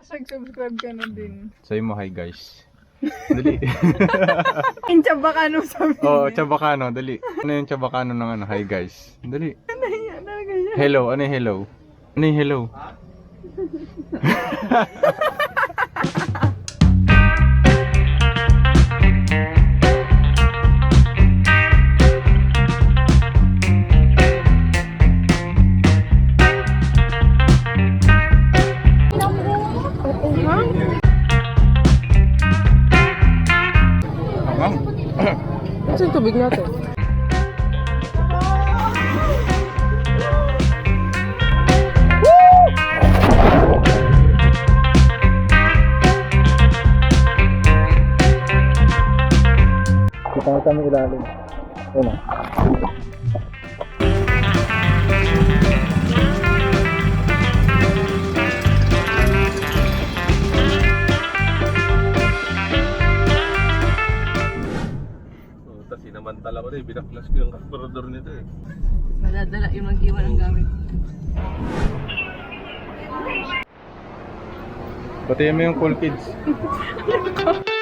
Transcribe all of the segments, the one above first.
Subscribe ka na din. Say mo hi guys. Dali. Incha baka ano sabi Oo, oh, Chabacano, dali. Ano yung Chabacano ng ano? Hi guys. Dali. niya. Talaga yan. Hello, ano yung hello? Ano yung hello? Ito yung tubig natin. Kita kami ilalim. Ano? Oh, sinamantala ko rin, binaklas ko yung carburetor nito eh. Madadala yung mag-iwan ng gamit. Pati mo yung cool kids.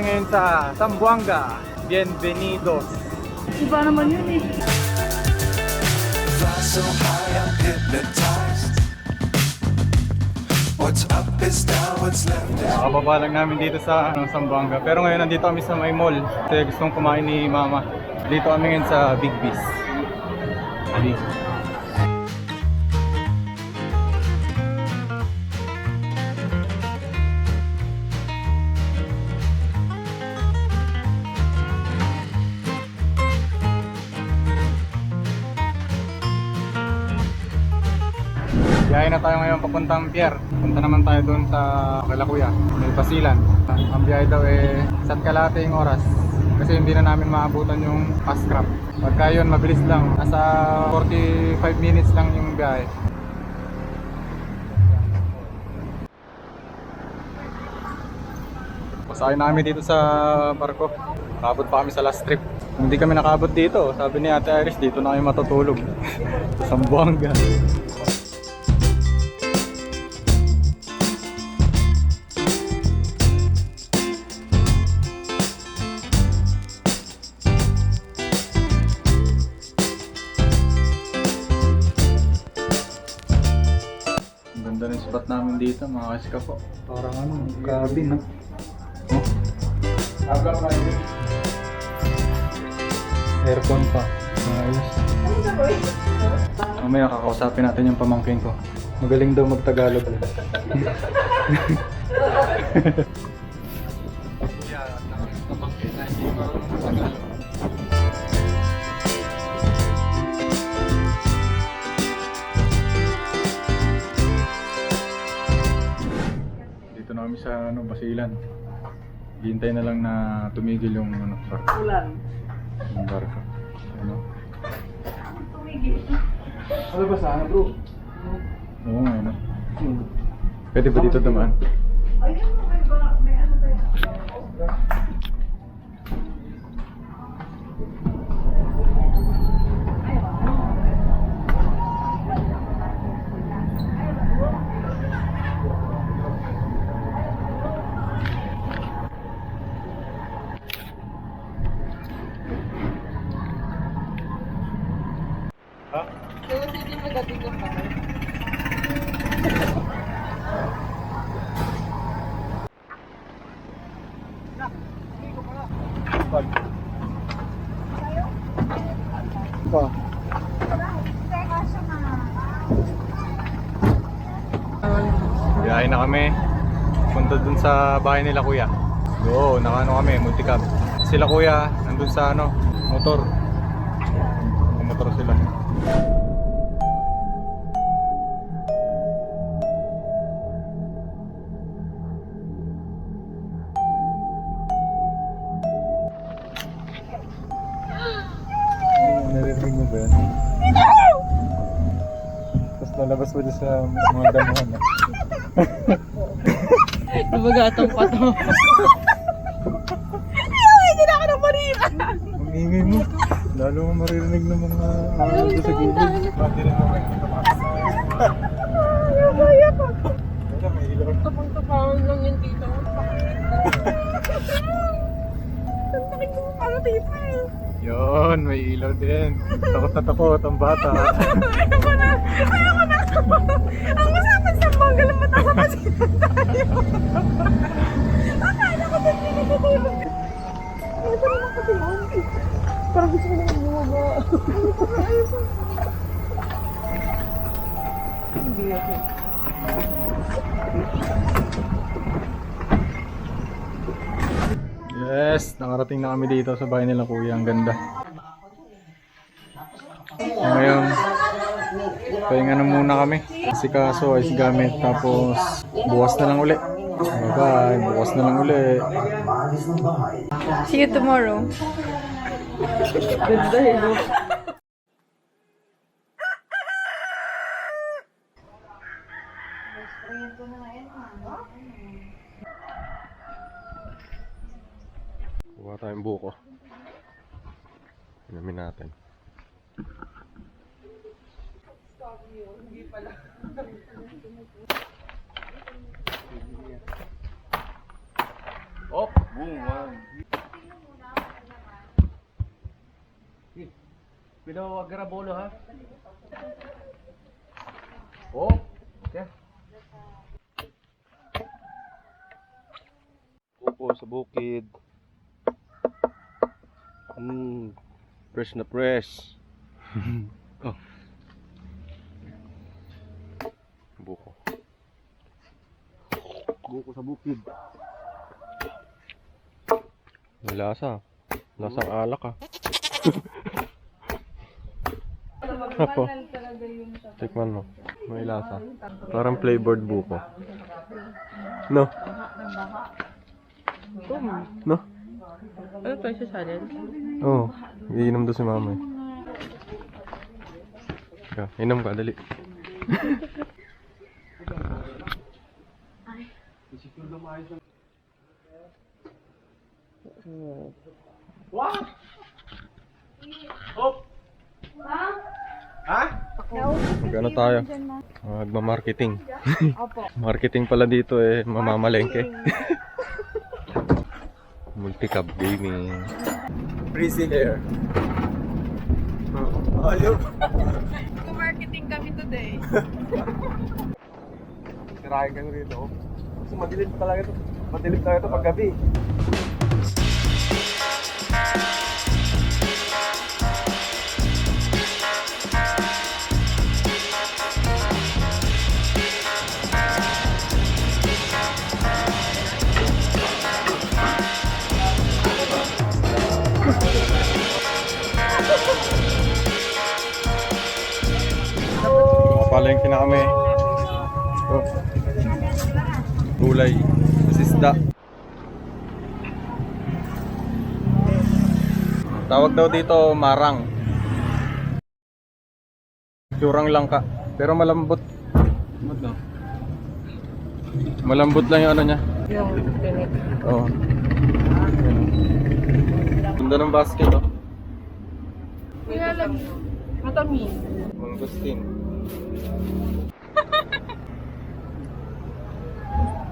kami ngayon sa Zamboanga. Bienvenidos. Iba naman yun eh. Fly so high, I'm hypnotized. What's up is down, what's left is Nakababa lang namin dito sa ano, Zamboanga. Pero ngayon nandito kami sa may mall. Kasi gustong kumain ni Mama. Dito kami ngayon sa Big Beast. Biyahe na tayo ngayon papuntang Pier. Punta naman tayo doon sa Kala Kuya, may Basilan. Ang biyahe daw eh isa't kalating oras. Kasi hindi na namin maabutan yung fast crab. Pagka yun, mabilis lang. Nasa 45 minutes lang yung biyahe. Pasakay namin dito sa barko. Nakabot pa kami sa last trip. Hindi kami nakabot dito. Sabi ni Ate Iris, dito na kami matutulog. sa Zamboanga. Dito, mga kaska po. Parang ano, cabin, no? Oh. Aircon pa. Ayos. Mamaya kakausapin natin yung pamangkin ko. Magaling daw magtagalog. Dito na kami sa ano, Basilan. Hintay na lang na tumigil yung ano, barko. Ulan. Yung barko. Ano? Ano ba sana bro? Oo nga ano. Pwede ba dito dumaan? Ha? Pa. Biyahe na kami. Punta dun sa bahay nila kuya. Oo, nakano kami, multicab. Sila kuya, nandun sa ano, motor. Mo dyan sa mga damuhan. eh. Nabagatang pa to. Ang ingay mo. Lalo mo maririnig ng mga doon sa gilid. Pati rin mo kayo. Wala, may ilaw. Tapang-tapangan lang yung dito. Yun, may ilaw din. Takot na takot ang bata. Ang Akala ko hindi natutulog. Ito naman kasi yun. Parang gusto ko naman bumaba. Hindi ako. Yes, nakarating na kami dito sa bahay nila kuya. Ang ganda. Ngayon, pahinga na muna kami. Kasi kaso ayos gamit. Tapos, bukas na lang uli. Bye-bye. Bukas na lang uli. See you tomorrow. Ganda eh. Kuha tayong buko. Inamin natin. Oh, boom, wow. Pero wag garabolo ha. Oh, okay. Buko sa bukid. Mm, fresh na fresh. oh. Buko. Buko sa bukid. May lasa. Lasang alak ah. Ako. Tikman mo. May lasa. Parang flavored buko. No? No? Ano pa sa salad? Oo. Oh, iinom doon si mama eh. Ka, inom ka, dali. Mag-ano tayo? Magma-marketing. Marketing pala dito eh, mamamalengke. Multicab gaming. Freezing air. Marketing kami today. Kirahin ka rito. Kasi madilim talaga ito. Madilim talaga ito pag gabi. Palengke na kami. Gulay. Sisda. Tawag daw dito marang. Curang langka. Pero malambot. Malambot lang yung ano niya. Yung tinik. Oo. Ganda ng basket oh. Matamis. Mangustin.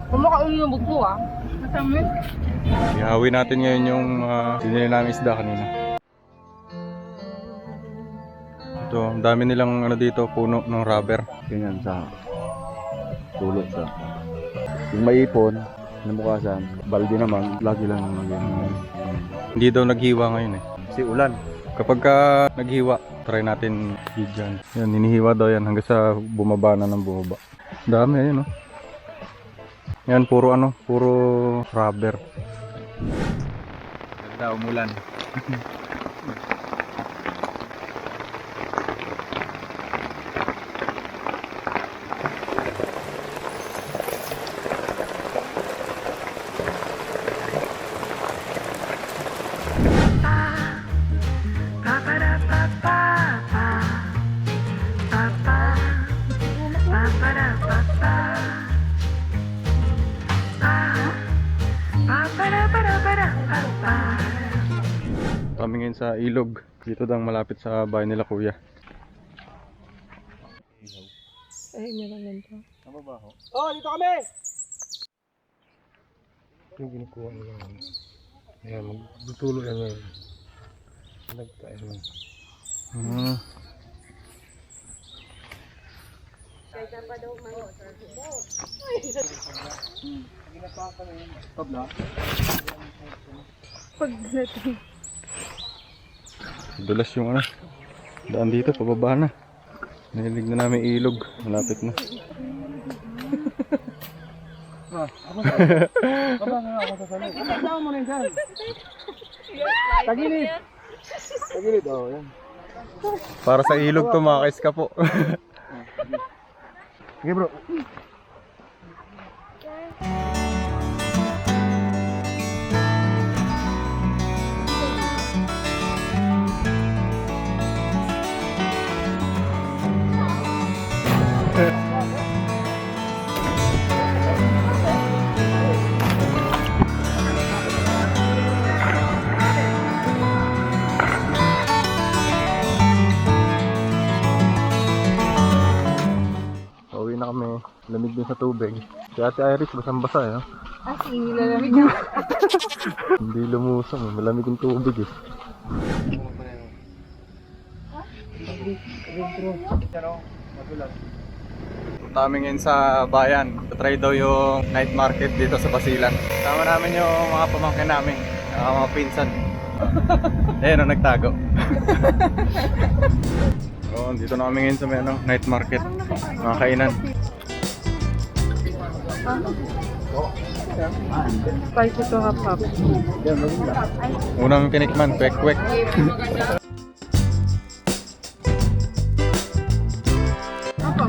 Kumakain yung bugto ah. Matamis. Ihawi natin ngayon yung uh, binili namin isda kanina. Ito, ang dami nilang ano dito, puno ng rubber. Ganyan sa tulot sa yung maipon, namukasan, balde naman, lagi lang naman. Hindi daw naghiwa ngayon eh. Kasi ulan. Kapag ka naghiwa, try natin dyan. Yan, hinihiwa daw yan hanggang sa bumaba na ng bumaba. Dami, ayun oh. Yan, puro ano, puro rubber. Ganda, umulan. kami ngayon sa ilog. Dito daw malapit sa bahay nila kuya. Ay, meron ganito. Oh, dito kami! Yung ginukuha nila yan. Ayan, magdutulo yan ngayon. Nagkain mo. Hmm. Pag natin. Dulas yung ano. Daan dito, pababa na. Nahilig na namin ilog. Malapit na. Kasama mo na dyan. Tagilid. Tagilid, oh, yan. Para sa ilog to, mga ka po. Sige bro. Lamig din sa tubig. Si Ate Iris, basang-basa eh. no? Ah, sige, nilalamig na. Hindi lumusong. eh. Malamig yung tubig eh. Punta kami ngayon sa bayan. Try daw yung night market dito sa Basilan. Tama namin yung mga pamangkin namin. Mga, mga pinsan. Ayun, oh, nagtago. oh, dito na kami ngayon sa may, ano, night market. Mga kainan. Spicy to half half. Unang tinikman, kwek-kwek.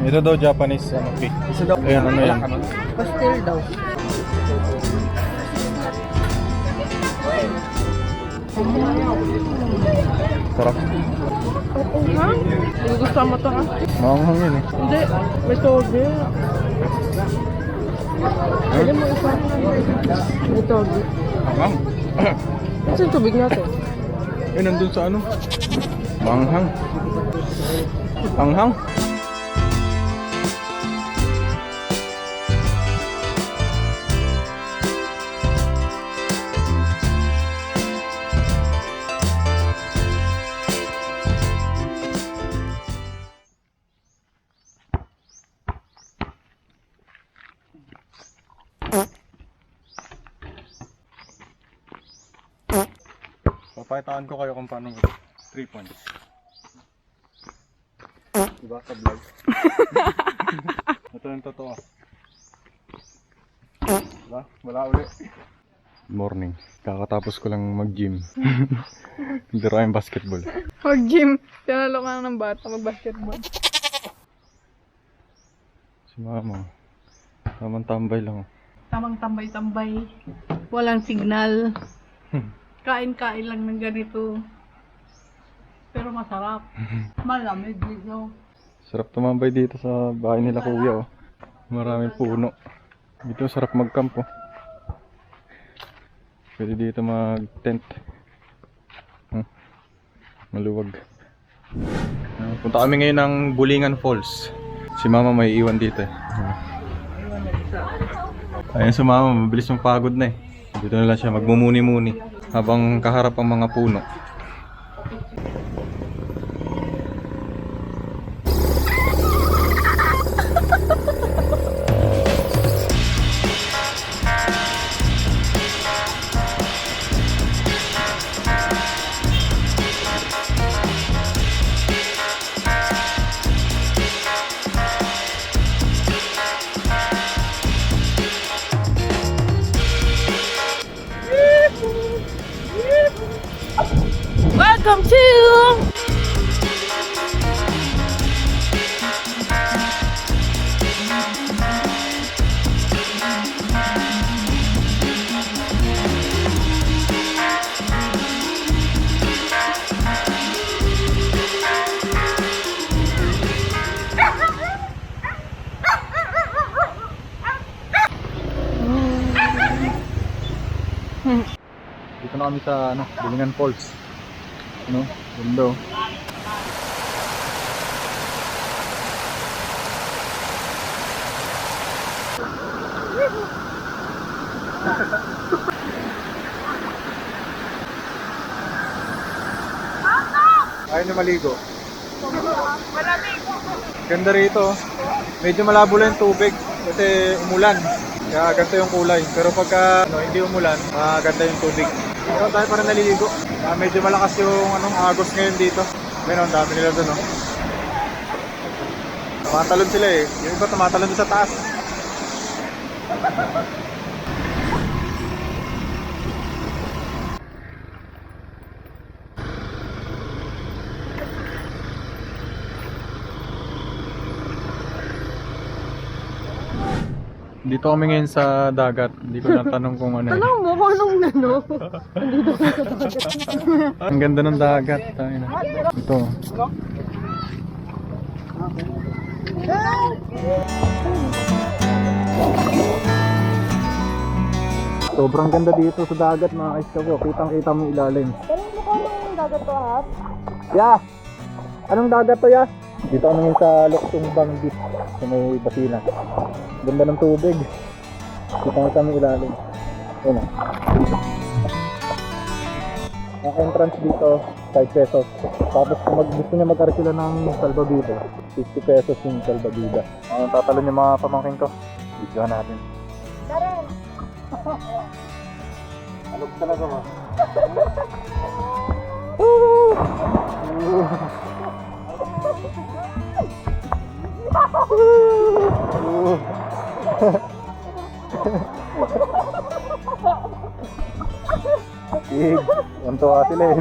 Ito daw Japanese ano, cake. Ayan, ano yan? Pastel daw. Sarap. Oo nga. Gusto mo to ha? Maanghang yun eh. Hindi. May toge. Pwede mo isa. May toge. Anghang. Kasi yung tubig natin. Eh, nandun sa ano? Manghang. Anghang. Papakitaan ko kayo kung paano mag 3 points. Diba? Sa vlog. Ito yung totoo. Diba? Wala uli. Morning. Kakatapos ko lang mag-gym. Biro yung basketball. Mag-gym. Tinalo ka na ng bata mag-basketball. Si mama. Tamang tambay lang. Tamang tambay-tambay. Walang signal. Kain-kain lang ng ganito. Pero masarap. Malamig dito. Sarap tumambay dito sa bahay nila kuya. Oh. Maraming puno. Dito sarap mag-camp. Oh. Pwede dito mag-tent. Hmm. Maluwag. Ah, Punta kami ngayon ng Bulingan Falls. Si mama may iwan dito eh. Ayun si mama, mabilis yung pagod na eh. Dito na lang siya magmumuni-muni habang kaharap ang mga puno. Kami sa ano, Bulingan Falls. No? Ganda oh. Ayaw niyo maligo. Ganda rito. oh. Medyo malabo lang yung tubig kasi umulan. Kaya ganito yung kulay. Pero pagka ano, hindi umulan, maganda yung tubig. Pero tayo pa rin naliligo. Ah, medyo malakas yung anong agos ngayon dito. Meron, dami nila doon. Oh. Tumatalon sila eh. Yung iba tumatalon sa taas. Dito kami ngayon sa dagat. Hindi ko natanong kung ano. Tanong mo kung anong nano. Ang ganda ng dagat. tayo na. Ito. Sobrang ganda dito sa dagat mga kaiskaw. Kitang kita mo ilalim. Tanong mo kung anong dagat to, ha? Ya! Anong dagat to ya? Dito kami sa Loktumbang Beach sa may Basilan. Ganda ng tubig. Kita mo yung ilalim. Ano? Ang entrance dito, 5 pesos. Tapos kung mag, gusto niya mag-arkila ng salbabida, 50 pesos yung salbabida. Ang tatalon yung mga pamangkin ko. Videohan natin. Darren! Alog talaga ba? Ig, ang tuwa sila eh.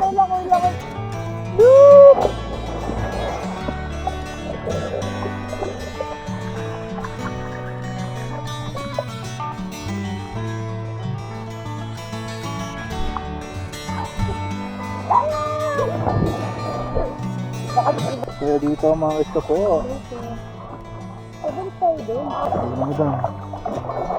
Kaya dito mga gusto ko. Pwede. Ano ba?